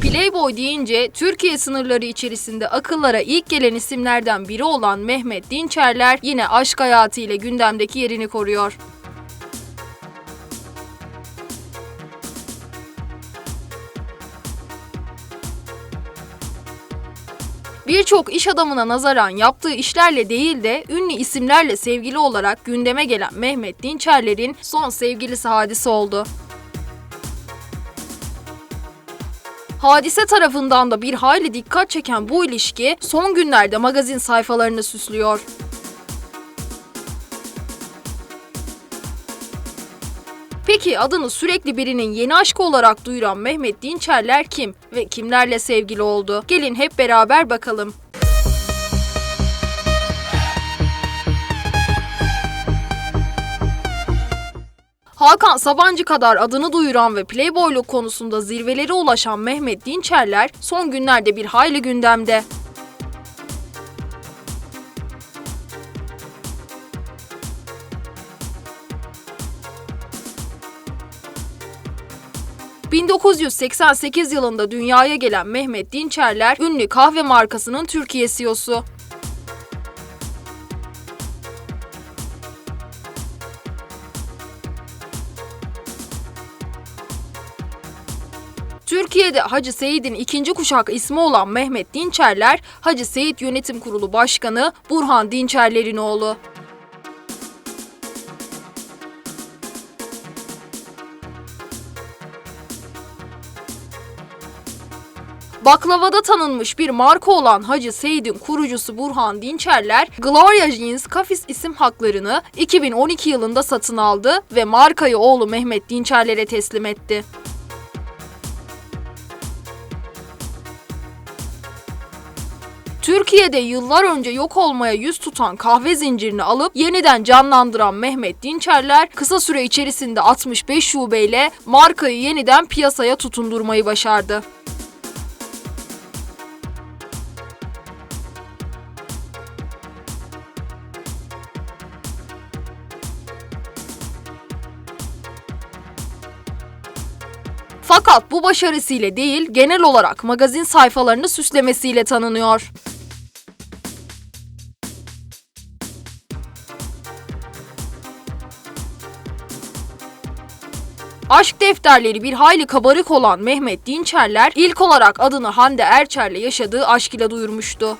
Playboy deyince Türkiye sınırları içerisinde akıllara ilk gelen isimlerden biri olan Mehmet Dinçerler yine aşk hayatı ile gündemdeki yerini koruyor. Birçok iş adamına nazaran yaptığı işlerle değil de ünlü isimlerle sevgili olarak gündeme gelen Mehmet Dinçerler'in son sevgilisi hadise oldu. Hadise tarafından da bir hayli dikkat çeken bu ilişki son günlerde magazin sayfalarını süslüyor. Peki adını sürekli birinin yeni aşkı olarak duyuran Mehmet Dinçerler kim ve kimlerle sevgili oldu? Gelin hep beraber bakalım. Hakan Sabancı kadar adını duyuran ve playboyluk konusunda zirvelere ulaşan Mehmet Dinçerler son günlerde bir hayli gündemde. ...1988 yılında dünyaya gelen Mehmet Dinçerler, ünlü kahve markasının Türkiye CEO'su. Türkiye'de Hacı Seyit'in ikinci kuşak ismi olan Mehmet Dinçerler, Hacı Seyit Yönetim Kurulu Başkanı Burhan Dinçerler'in oğlu. Baklavada tanınmış bir marka olan Hacı Seyit'in kurucusu Burhan Dinçerler, Gloria Jeans Kafis isim haklarını 2012 yılında satın aldı ve markayı oğlu Mehmet Dinçerler'e teslim etti. Türkiye'de yıllar önce yok olmaya yüz tutan kahve zincirini alıp yeniden canlandıran Mehmet Dinçerler kısa süre içerisinde 65 şubeyle markayı yeniden piyasaya tutundurmayı başardı. Fakat bu başarısıyla değil, genel olarak magazin sayfalarını süslemesiyle tanınıyor. Aşk defterleri bir hayli kabarık olan Mehmet Dinçerler ilk olarak adını Hande Erçel'le yaşadığı aşk ile duyurmuştu.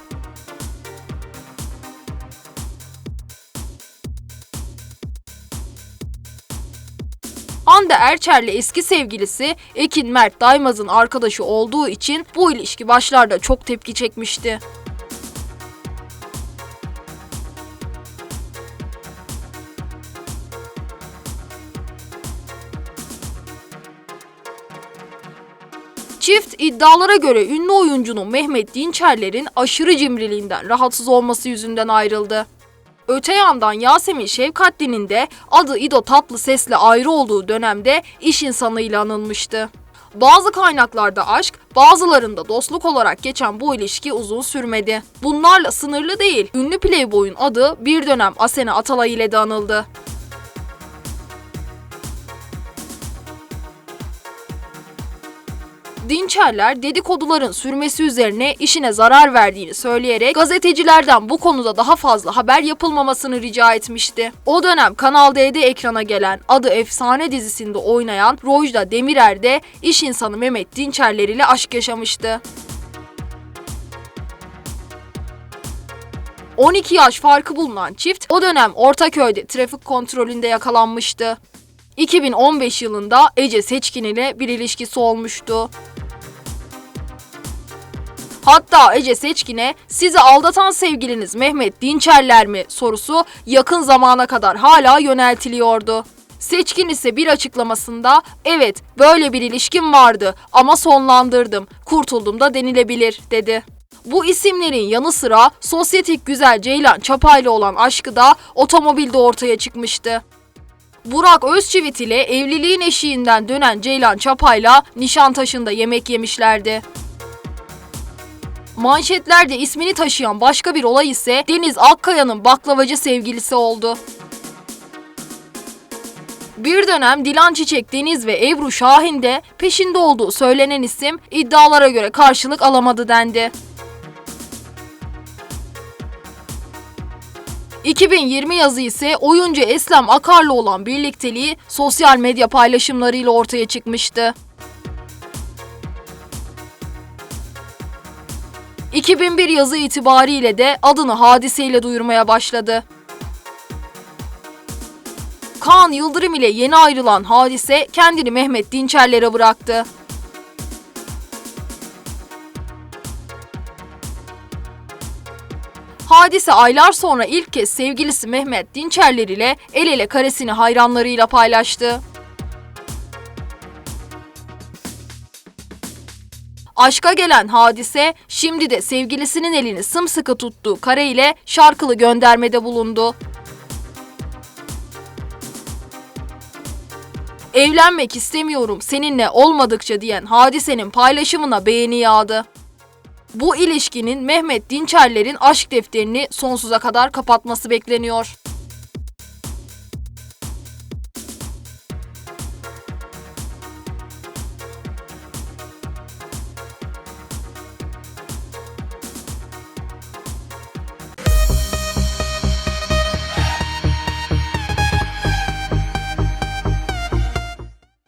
Hande Erçel'le eski sevgilisi Ekin Mert Daymaz'ın arkadaşı olduğu için bu ilişki başlarda çok tepki çekmişti. Çift iddialara göre ünlü oyuncunun Mehmet Dinçerler'in aşırı cimriliğinden rahatsız olması yüzünden ayrıldı. Öte yandan Yasemin Şevkatli'nin de adı İdo Tatlı Ses'le ayrı olduğu dönemde iş insanıyla anılmıştı. Bazı kaynaklarda aşk, bazılarında dostluk olarak geçen bu ilişki uzun sürmedi. Bunlarla sınırlı değil, ünlü playboy'un adı bir dönem Asena Atalay ile de anıldı. Dinçerler dedikoduların sürmesi üzerine işine zarar verdiğini söyleyerek gazetecilerden bu konuda daha fazla haber yapılmamasını rica etmişti. O dönem Kanal D'de ekrana gelen adı Efsane dizisinde oynayan Rojda Demirer de iş insanı Mehmet Dinçerler ile aşk yaşamıştı. 12 yaş farkı bulunan çift o dönem Ortaköy'de trafik kontrolünde yakalanmıştı. 2015 yılında Ece Seçkin ile bir ilişkisi olmuştu. Hatta Ece Seçkin'e sizi aldatan sevgiliniz Mehmet Dinçerler mi sorusu yakın zamana kadar hala yöneltiliyordu. Seçkin ise bir açıklamasında evet böyle bir ilişkim vardı ama sonlandırdım, kurtuldum da denilebilir dedi. Bu isimlerin yanı sıra sosyetik güzel Ceylan Çapay'la olan aşkı da otomobilde ortaya çıkmıştı. Burak Özçivit ile evliliğin eşiğinden dönen Ceylan Çapay'la Nişantaşı'nda yemek yemişlerdi. Manşetlerde ismini taşıyan başka bir olay ise Deniz Akkaya'nın baklavacı sevgilisi oldu. Bir dönem Dilan Çiçek Deniz ve Ebru Şahin de peşinde olduğu söylenen isim iddialara göre karşılık alamadı dendi. 2020 yazı ise oyuncu Eslem Akar'la olan birlikteliği sosyal medya paylaşımlarıyla ortaya çıkmıştı. 2001 yazı itibariyle de adını hadiseyle duyurmaya başladı. Kaan Yıldırım ile yeni ayrılan hadise kendini Mehmet Dinçerlere bıraktı. Hadise aylar sonra ilk kez sevgilisi Mehmet Dinçerler ile el ele karesini hayranlarıyla paylaştı. Aşka gelen hadise şimdi de sevgilisinin elini sımsıkı tuttuğu kare ile şarkılı göndermede bulundu. Evlenmek istemiyorum seninle olmadıkça diyen hadisenin paylaşımına beğeni yağdı. Bu ilişkinin Mehmet Dinçerler'in aşk defterini sonsuza kadar kapatması bekleniyor.